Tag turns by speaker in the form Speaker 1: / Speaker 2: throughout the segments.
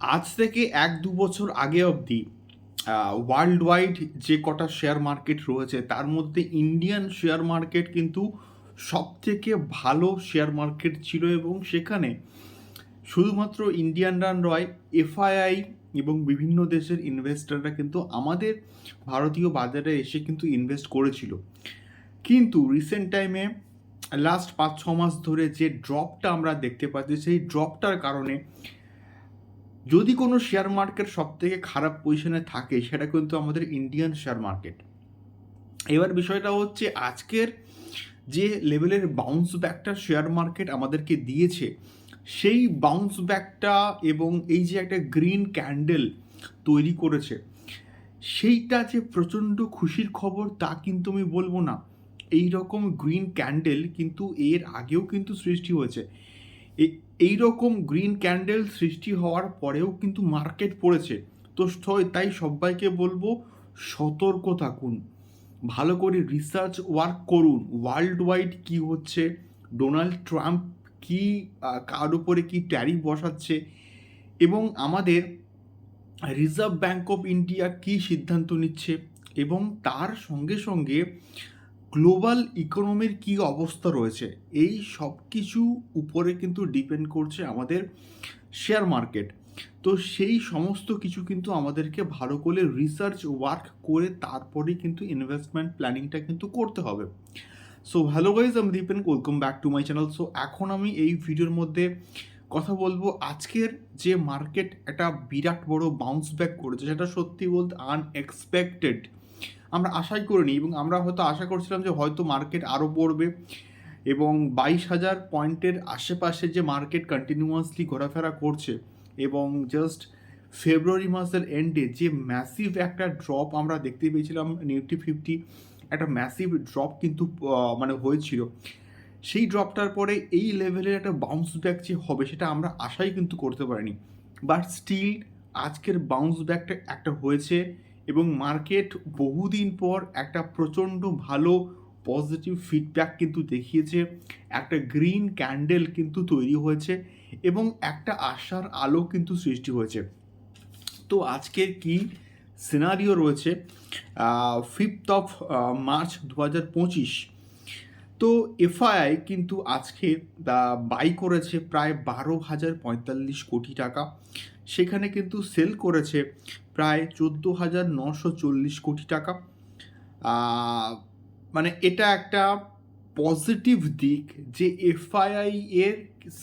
Speaker 1: আজ থেকে এক দু বছর আগে অবধি ওয়ার্ল্ড ওয়াইড যে কটা শেয়ার মার্কেট রয়েছে, তার মধ্যে ইন্ডিয়ান শেয়ার মার্কেট কিন্তু সব থেকে ভালো শেয়ার মার্কেট ছিল এবং সেখানে শুধুমাত্র ইন্ডিয়ান ইন্ডিয়ানরা নয় এফআইআই এবং বিভিন্ন দেশের ইনভেস্টররা কিন্তু আমাদের ভারতীয় বাজারে এসে কিন্তু ইনভেস্ট করেছিল। কিন্তু রিসেন্ট টাইমে লাস্ট পাঁচ ছ মাস ধরে যে ড্রপটা আমরা দেখতে পাচ্ছি, সেই ড্রপটার কারণে যদি কোনো শেয়ার মার্কেট সব থেকে খারাপ পজিশনে থাকে, সেটা কিন্তু আমাদের ইন্ডিয়ান শেয়ার মার্কেট এবার বিষয়টা হচ্ছে, আজকের যে লেভেলের বাউন্স ব্যাকটা শেয়ার মার্কেট আমাদেরকে দিয়েছে, সেই বাউন্স ব্যাকটা এবং এই যে একটা গ্রিন ক্যান্ডেল তৈরি করেছে, সেইটা যে প্রচণ্ড খুশির খবর তা কিন্তু আমি বলব না। এই রকম গ্রিন ক্যান্ডেল কিন্তু এর আগেও কিন্তু সৃষ্টি হয়েছে। এই রকম গ্রিন ক্যান্ডেল সৃষ্টি হওয়ার পরেও কিন্তু মার্কেট পড়েছে। তো তাই সবাইকে বলব সতর্ক থাকুন। ভালো করে রিসার্চ ওয়ার্ক করুন। ওয়ার্ল্ড ওয়াইড কী হচ্ছে? ডোনাল্ড ট্রাম্প কি কার উপরে কি ট্যারিফ বসাচ্ছে? এবং আমাদের রিজার্ভ ব্যাঙ্ক অফ ইন্ডিয়া কি সিদ্ধান্ত নিচ্ছে? এবং তার সঙ্গে সঙ্গে গ্লোবাল ইকোনমির কি অবস্থা রয়েছে? এই সব কিছু উপরে কিন্তু ডিপেন্ড করছে আমাদের শেয়ার মার্কেট। তো সেই সমস্ত কিছু কিন্তু আমাদেরকে ভালো করে রিসার্চ, ওয়ার্ক করে তারপরেই কিন্তু ইনভেস্টমেন্ট প্ল্যানিংটা কিন্তু করতে হবে। সো হ্যালো গাইজ আমি Dipen welcome back to my channel so এখন আমি এই ভিডিওর মধ্যে কথা বলব আজকের যে মার্কেট একটা বিরাট বড় বাউন্স ব্যাক করেছে, সেটা সত্যি বলতে আনএক্সপেক্টেড আমরা আশাই করিনি এবং আমরা হয়তো আশা করছিলাম যে হয়তো মার্কেট আরও পড়বে এবং বাইশ হাজার পয়েন্টের আশেপাশে যে মার্কেট কন্টিনিউয়াসলি ঘোরাফেরা করছে এবং জাস্ট ফেব্রুয়ারি মাসের এন্ডে যে ম্যাসিভ একটা ড্রপ আমরা দেখতে পেয়েছিলাম নিফটি ফিফটি একটা ম্যাসিভ ড্রপ কিন্তু মানে হয়েছিল। সেই ড্রপটার পরে এই লেভেলের একটা বাউন্স ব্যাক যে হবে সেটা আমরা আশাই কিন্তু করতে পারিনি। বাট স্টিল আজকের বাউন্স ব্যাকটা একটা হয়েছে। এবং মার্কেট বহুদিন পর একটা প্রচণ্ড ভালো পজিটিভ ফিডব্যাক কিন্তু দেখিয়েছে। একটা গ্রিন ক্যান্ডেল কিন্তু তৈরি হয়েছে এবং একটা আশার আলো কিন্তু সৃষ্টি হয়েছে। তো আজকের কি সিনারিও রয়েছে? ফিফথ অফ মার্চ দু হাজার পঁচিশ। তো এফআইআই কিন্তু আজকে বাই করেছে প্রায় বারো হাজার পঁয়তাল্লিশ কোটি টাকা। সেখানে কিন্তু সেল করেছে প্রায় চোদ্দ হাজার নশো চল্লিশ কোটি টাকা। মানে এটা একটা পজিটিভ দিক যে এফআইআই এর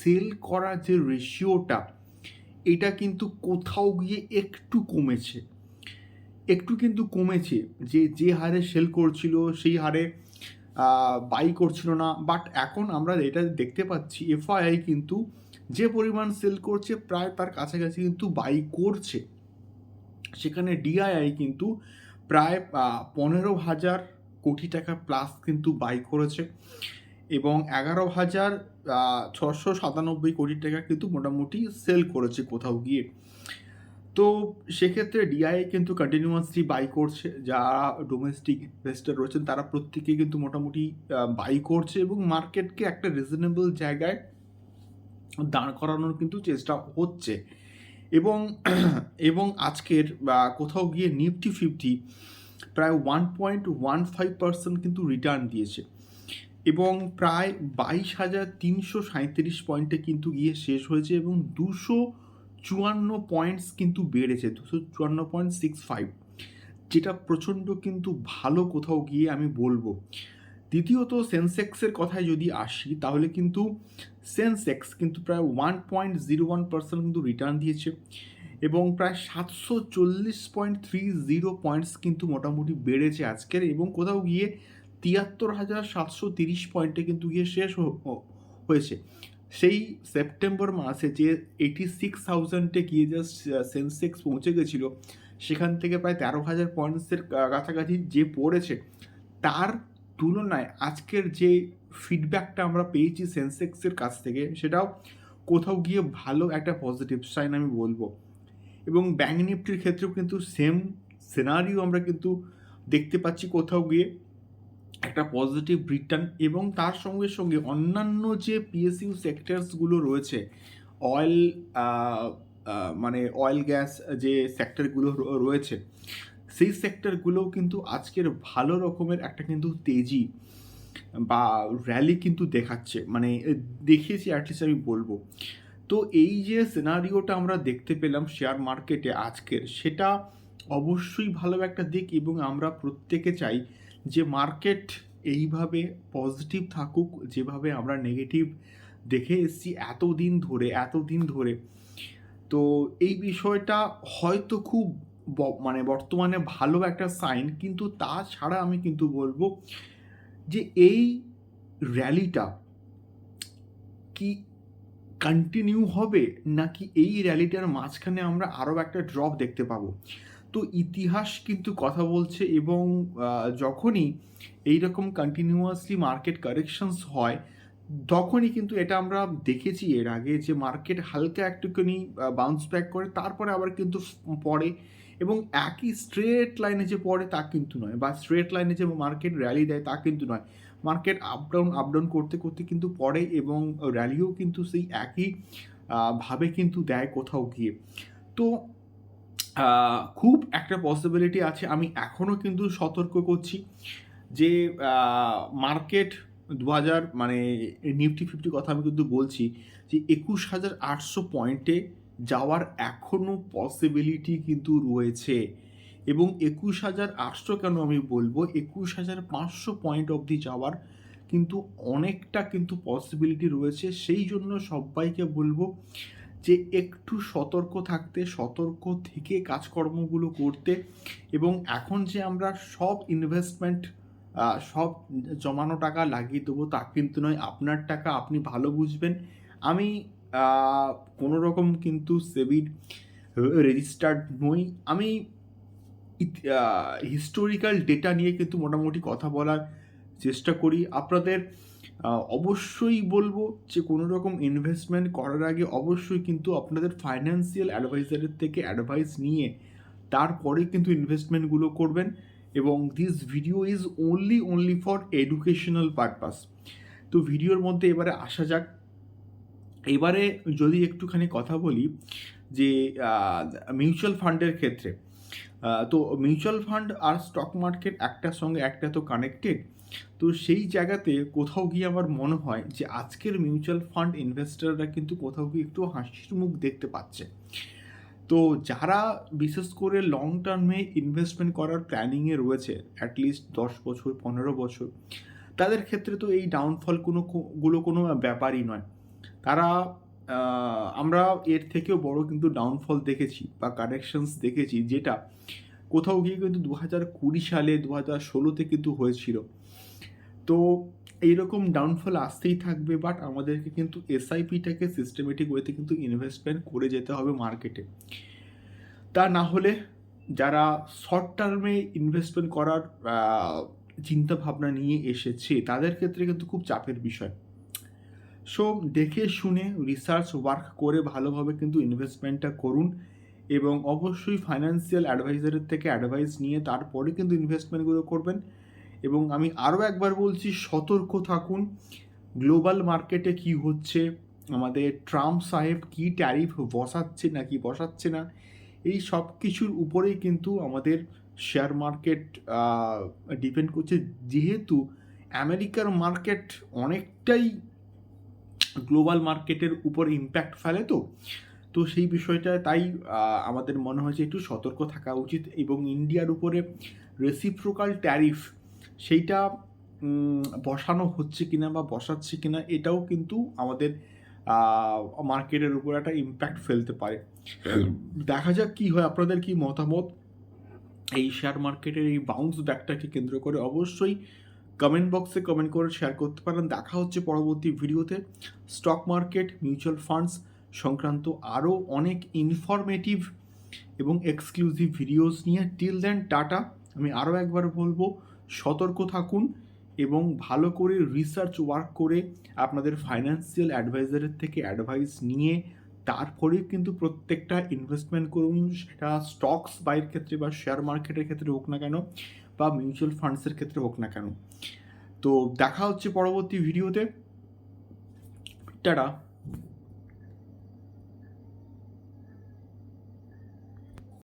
Speaker 1: সেল করা যে রেশিওটা, এটা কিন্তু কোথাও গিয়ে একটু কমেছে। একটু কিন্তু কমেছে যে যে হারে সেল করছিল সেই হারে বাই করছিল না। বাট এখন আমরা এটা দেখতে পাচ্ছি, এফআইআই কিন্তু যে পরিমাণ সেল করছে প্রায় তার কাছাকাছি কিন্তু বাই করছে। সেখানে ডিআইআই কিন্তু প্রায় পনেরো হাজার কোটি টাকা প্লাস কিন্তু বাই করেছে এবং এগারো হাজার ছশো সাতানব্বই কোটি টাকা কিন্তু মোটামুটি সেল করেছে কোথাও গিয়ে। তো সেক্ষেত্রে ডিআই কিন্তু কন্টিনিউয়াসলি বাই করছে। যারা ডোমেস্টিক ইনভেস্টার রয়েছেন তারা প্রত্যেকে কিন্তু মোটামুটি বাই করছে এবং মার্কেটকে একটা রিজনেবল জায়গায় দাঁড় করানোর কিন্তু চেষ্টা হচ্ছে। এবং এবং আজকের কোথাও গিয়ে নিফটি ফিফটি প্রায় one point one five percent কিন্তু রিটার্ন দিয়েছে। এবং প্রায় বাইশ হাজার তিনশো সাঁত্রিশ পয়েন্টে কিন্তু গিয়ে শেষ হয়েছে এবং দুশো চুয়ান্ন পয়েন্টস কিন্তু বেড়েছে, দুশো চুয়ান্ন পয়েন্ট সিক্স ফাইভ যেটা প্রচণ্ড কিন্তু ভালো কোথাও গিয়ে আমি বলব। দ্বিতীয়ত, সেন্সেক্সের কথায় যদি আসি, তাহলে কিন্তু সেন্সেক্স কিন্তু প্রায় one point zero one percent কিন্তু রিটার্ন দিয়েছে এবং প্রায় সাতশো চল্লিশ পয়েন্ট থ্রি জিরো পয়েন্টস কিন্তু মোটামুটি বেড়েছে আজকের এবং কোথাও গিয়ে তিয়াত্তর হাজার সাতশো তিরিশ পয়েন্টে কিন্তু গিয়ে শেষ হয়েছে। সেই সেপ্টেম্বর মাসে যে এইটি সিক্স থাউজেন্ডে গিয়ে জাস্ট সেন্সেক্স পৌঁছে গেছিল, সেখান থেকে প্রায় তেরো হাজার পয়েন্টসের কাছাকাছি যে পড়েছে, তার তুলনায় আজকের যে ফিডব্যাকটা আমরা পেয়েছি সেন্সেক্সের কাছ থেকে, সেটাও কোথাও গিয়ে ভালো একটা পজিটিভ সাইন আমি বলব। এবং ব্যাঙ্ক নিফটির ক্ষেত্রেও কিন্তু সেম সিনারিও আমরা কিন্তু দেখতে পাচ্ছি কোথাও গিয়ে। একটা পজিটিভ রিটার্ন এবং তার সঙ্গে সঙ্গে অন্যান্য যে পিএসইউ সেক্টরসগুলো রয়েছে অয়েল মানে অয়েল গ্যাস যে সেক্টরগুলো রয়েছে সেই সেক্টরগুলোও কিন্তু আজকের ভালো রকমের একটা কিন্তু তেজি বা র্যালি কিন্তু দেখাচ্ছে। মানে দেখিয়েছি অ্যাটলিস্ট আমি বলব। তো এই যে সিনারিওটা আমরা দেখতে পেলাম শেয়ার মার্কেটে আজকের, সেটা অবশ্যই ভালো একটা দিক এবং আমরা প্রত্যেকে চাই যে মার্কেট এইভাবে পজিটিভ থাকুক, যেভাবে আমরা নেগেটিভ দেখে এসেছি এতদিন ধরে এতদিন ধরে। তো এই বিষয়টা হয়তো খুব মানে বর্তমানে ভালো একটা সাইন কিন্তু তাছাড়া আমি কিন্তু বলব যে এই র্যালিটা কি কন্টিনিউ হবে, নাকি এই র্যালিটার মাঝখানে আমরা আরও একটা ড্রপ দেখতে পাবো? তো ইতিহাস কিন্তু কথা বলছে এবং যখনই এইরকম কন্টিনিউয়াসলি মার্কেট কারেকশনস হয়, তখনই কিন্তু এটা আমরা দেখেছি এর আগে যে মার্কেট হালকা একটুখানি বাউন্স ব্যাক করে, তারপরে আবার কিন্তু পড়ে এবং একই স্ট্রেট লাইনে যে পড়ে তা কিন্তু নয় বা স্ট্রেট লাইনে যে মার্কেট র্যালি দেয় তা কিন্তু নয়। Market up down up down করতে করতে কিন্তু পড়ে এবং র্যালিও কিন্তু সেই একই ভাবে কিন্তু দেয় কোথাও গিয়ে। তো খুব একটা পসিবিলিটি আছে। আমি এখনও কিন্তু সতর্ক করছি যে মার্কেট দু হাজার মানে নিফটি ফিফটি কথা আমি কিন্তু বলছি যে, একুশ হাজার আটশো পয়েন্টে যাওয়ার এখনও পসিবিলিটি কিন্তু রয়েছে। এবং একুশ হাজার আটশো কেন আমি বলব? একুশ হাজার পাঁচশো পয়েন্ট অবধি যাওয়ার কিন্তু অনেকটা কিন্তু পসিবিলিটি রয়েছে। সেই জন্য সবাইকে বলব যে একটু সতর্ক থাকতে, সতর্ক থেকে কাজকর্মগুলো করতে এবং এখন যে আমরা সব ইনভেস্টমেন্ট সব জমানো টাকা লাগিয়ে দেবো তা কিন্তু নয়। আপনার টাকা আপনি ভালো বুঝবেন। আমি কোনো রকম কিন্তু সেবির রেজিস্টার্ড নই। আমি হিস্টোরিক্যাল ডেটা নিয়ে কিন্তু মোটামুটি কথা বলার চেষ্টা করি। আপনাদের অবশ্যই বলব যে কোনো রকম ইনভেস্টমেন্ট করার আগে অবশ্যই কিন্তু আপনাদের ফাইন্যান্সিয়াল অ্যাডভাইজারের থেকে অ্যাডভাইস নিয়ে তারপরে কিন্তু ইনভেস্টমেন্টগুলো করবেন এবং this video is only only for educational purpose তো ভিডিওর মধ্যে এবারে আসা যাক। এবারে যদি একটুখানি কথা বলি যে মিউচুয়াল ফান্ডের ক্ষেত্রে তো মিউচুয়াল ফান্ড আর স্টক মার্কেট একটার সঙ্গে একটা তো কানেক্টেড, তো সেই জায়গাতে কোথাও গিয়ে আমার মনে হয় যে, আজকের মিউচুয়াল ফান্ড ইনভেস্টাররা কিন্তু কোথাও গিয়ে একটু হাসির মুখ দেখতে পাচ্ছে। তো যারা বিশেষ করে লং টার্মে ইনভেস্টমেন্ট করার প্ল্যানিংয়ে রয়েছে অ্যাটলিস্ট দশ বছর, পনেরো বছর, তাদের ক্ষেত্রে তো এই ডাউনফল কোনো গুলো কোনো ব্যাপারই নয়। তারা আমরা এর থেকেও বড় কিন্তু ডাউনফল দেখেছি বা কারেকশনস দেখেছি যেটা কোথাও গিয়ে কিন্তু দু হাজার কুড়ি সালে দু হাজার ষোলোতে কিন্তু হয়েছিল। তো এইরকম ডাউনফল আসতেই থাকবে বাট আমাদেরকে কিন্তু এসআইপিটাকে সিস্টেমেটিক ওয়েতে কিন্তু ইনভেস্টমেন্ট করে যেতে হবে মার্কেটে তা না হলে যারা শর্ট টার্মে ইনভেস্টমেন্ট করার চিন্তাভাবনা নিয়ে এসেছে, তাদের ক্ষেত্রে কিন্তু খুব চাপের বিষয়। সো দেখে শুনে রিসার্চ ওয়ার্ক করে ভালোভাবে কিন্তু ইনভেস্টমেন্টটা করুন এবং অবশ্যই ফাইন্যান্সিয়াল অ্যাডভাইজারের থেকে অ্যাডভাইস নিয়ে তারপরে কিন্তু ইনভেস্টমেন্টগুলো করবেন। এবং আমি আরও একবার বলছি, সতর্ক থাকুন। গ্লোবাল মার্কেটে কি হচ্ছে? আমাদের ট্রাম্প সাহেব কি ট্যারিফ বসাচ্ছে না কি বসাচ্ছে না? এই সব কিছুর উপরেই কিন্তু আমাদের শেয়ার মার্কেট ডিপেন্ড করছে। যেহেতু আমেরিকার মার্কেট অনেকটাই গ্লোবাল মার্কেটের উপর ইম্প্যাক্ট ফেলে তো? তো সেই বিষয়টা তাই আমাদের মনে হয় যে একটু সতর্ক থাকা উচিত এবং ইন্ডিয়ার উপরে রেসিপ্রোকাল ট্যারিফ সেইটা বসানো হচ্ছে কিনা বা বসাচ্ছে কিনা এটাও কিন্তু আমাদের মার্কেটের উপর একটা ইম্প্যাক্ট ফেলতে পারে। দেখা যাক কি হয়, আপনাদের কি মতামত? এই শেয়ার মার্কেটের এই বাউন্স ব্যাকটাকে কেন্দ্র করে অবশ্যই কমেন্ট বক্সে কমেন্ট করে শেয়ার করতে পারেন। দেখা হচ্ছে পরবর্তী ভিডিওতে। স্টক মার্কেট মিউচুয়াল ফান্ডস সংক্রান্ত আরও অনেক ইনফরমেটিভ এবং এক্সক্লুসিভ ভিডিওস নিয়ে। Till then tata. আমি আরও একবার বলব, সতর্ক থাকুন এবং ভালো করে রিসার্চ ওয়ার্ক করে আপনাদের ফাইন্যান্সিয়াল অ্যাডভাইজারের থেকে অ্যাডভাইস নিয়ে তারপরে কিন্তু প্রত্যেকটা ইনভেস্টমেন্ট করুন। সেটা স্টকস বাইয়ের ক্ষেত্রে বা শেয়ার মার্কেটের ক্ষেত্রে হোক না কেন বা মিউচুয়াল ফান্ডসের ক্ষেত্রে হোক না কেন। তো দেখা হচ্ছে পরবর্তী ভিডিওতে টাটা।